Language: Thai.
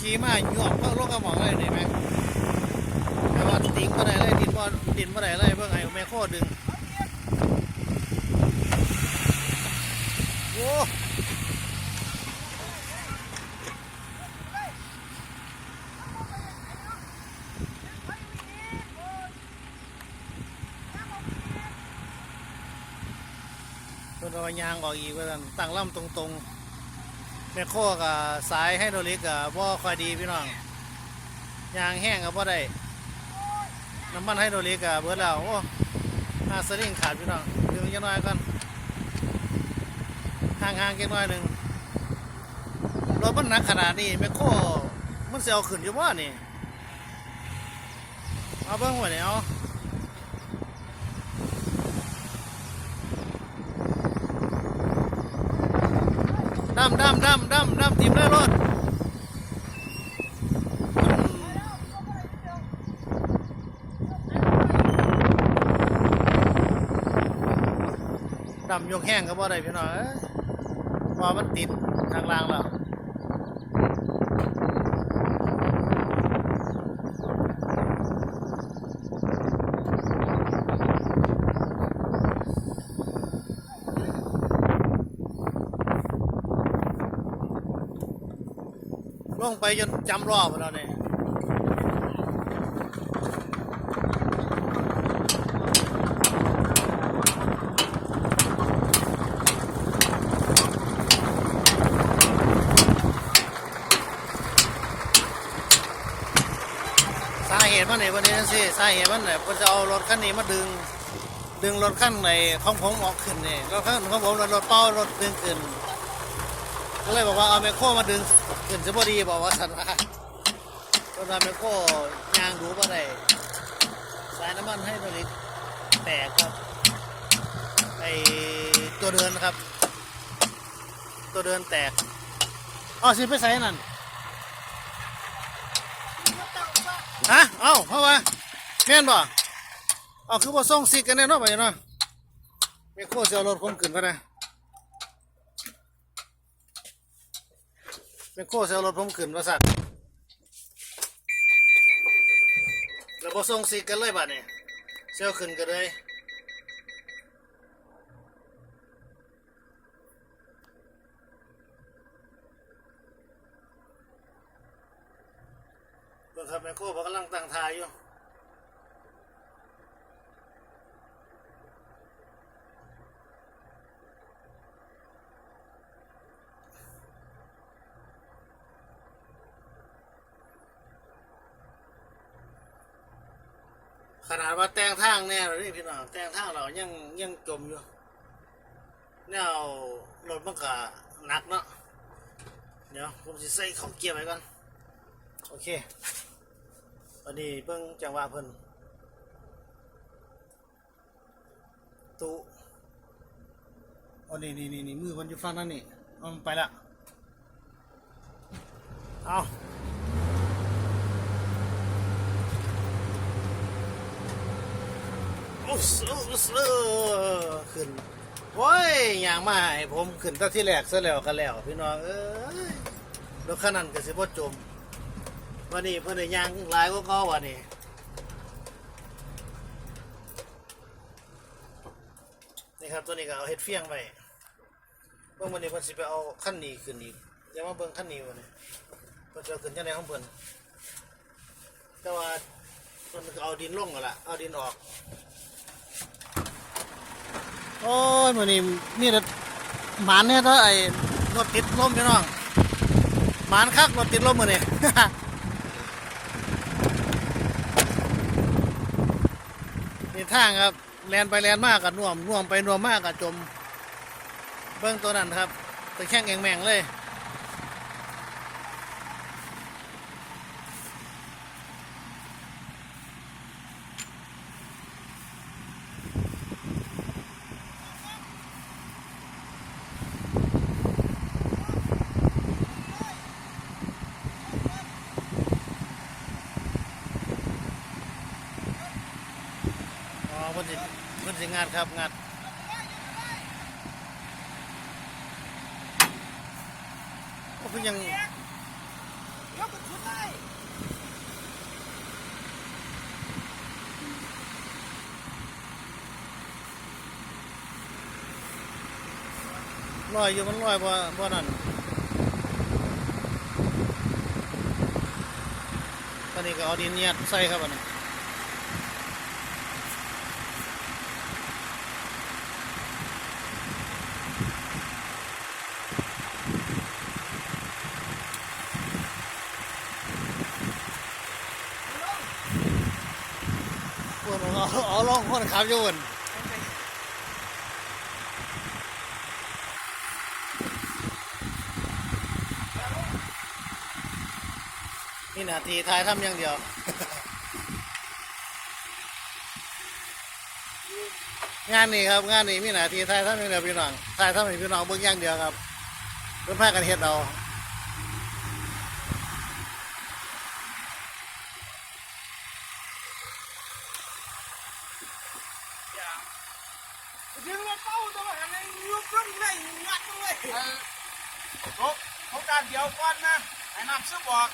ขี่มาหยวกเข้าลงกระหม่องเลยนี่ไหมแต่ว่าติ้งบ่ได้เลยดินบ่ดินบ่ได้เลยเพิ่งให้แม่โคดึงโอ้เพิ่นเอายางออกอีกว่าซั่นตั้งล่ำตรงๆ แม่โคกับสายไฮโดรลิกกับบ่ค่อยดีพี่น้องยางแห้งกับบ่ได้น้ำมันไฮโดรลิกกับเบิดแล้วโอ้หาสลิงขาดพี่น้องดึงจังน้อยก่อนห่างๆจังน้อยหนึ่งรถมันหนักขนาดนี้แม่โคมันเสียวขึ้นอยู่บ่านี่เอาเบิ่งไว้เนี่ยเอา ดำดำดำดำดำทีมได้รถดำยกแห้งก็บ่ได้พี่น้องเอ้ยพราะว่ามันติดทางล่างแล้ว งไปจนจำรอบแล้วเนี่ยสาเหตุมันไหนวันนี้นั่นสิสาเหตุมันไหนมันจะเอารถคันนี้มาดึง ดึงรถคันไหนของผมออกขึ้นนี่ยรถคันของผมรถรถเป้ารถดึงขึ้น ก็เลยบอกว่าเอาแมคโครมาดึงขึ้นจะพอดีบอกว่าสันว่าก็ทำแมคโครยางดูว่าได้สายน้ำมันให้บริแตกครับไอตัวเดินครับ ตัวเดินแตกอ๋อสิไปใส่นั่นฮะเอ้าเพราะว่าแม่นบ่เอาคือว่าส่งซิกกันแน่นอนไปเนาะแมคโครเสียรถคนขึ้นก็ได้ เป็นโค้เซลรถผมขึ้นว่าสัตว์แล้วพอส่งสิกันเลยบัดนี่เซลขึ้นกันเลยเบิ่งครับแม่โค้ผมกำลังตั้งทายอยู่ ขนาดว่าแต่งทางแน่เลยพี่น้องแต่งทางเรายังยังจมอยู่แนวรถมันก็หนักเนาะเดี๋ยวผมจะใส่ข้าเกียร์ไปก่อนโอเควันนี้เพิ่งจังหวะเพิ่นตู้อ๋อนี่นี่นี่นี่มือมันอยู่ฝั่งนั้นนี่มันไปละเอา โอ้สโอ้สเออ ขึ้นโอ้ยอย่างมาให้ผมขึ้นตั้งที่แรกซะแล้วกันแล้ว พี่น้องเอ้ยรถคันนั้นก็สิบจมวันนี้เพิ่นได้ยางหลายกว่าเก่าวันนี้นี่ครับตัวนี้ก็เอาเฮ็ดเฟียงไว้เบิ่งวันนี้เพิ่นสิไปเอาขั้นนี้ขึ้นอีกอย่ามาเบิ่งขั้นนี้วันนี้เพิ่นจะเอาขึ้นจังไดของเพิ่นแต่ว่าเพิ่นเอาดินลงกันละเอาดินออก โอ้ยมือนี้มีแต่หมานเนี่ยถ้าไอ้รถติดลมพี่น้องหมานคักรถติดลมมือนี่นี่ทางครับแลนไปแลนมากกับน่วมน่วมไปน่วมมากกับจม เบื้องตัวนั้นครับตะแข้งแองแมงเลย อ๋อเพิ่นสิเพิ่นสิ งานครับงานโอ้เพิ่นยังยกเป็นชุดเลยลอยอยู่มันลอยบ่บ่นั่นตอนนี้ก็เอาดินเนียดใส่ครับอันนี้พวก มันเอาเอาลองคนขับยู่นนี่นาทีท้ายทำอย่างเดียวงานนี้ครับงานนี้มีหนาทีท้ายทำอย่างเดียวพี่น้องท้ายทำให้พี่น้องเบิ่งอย่างเดียวครับเพิ่นพากันเฮ็ดเอา ดึงรถเป้าตัวอะไรยุบลงเลยงัดลงเลยเขาเขาการเดียวก่อนนะไอ้น้ำซื้อบอก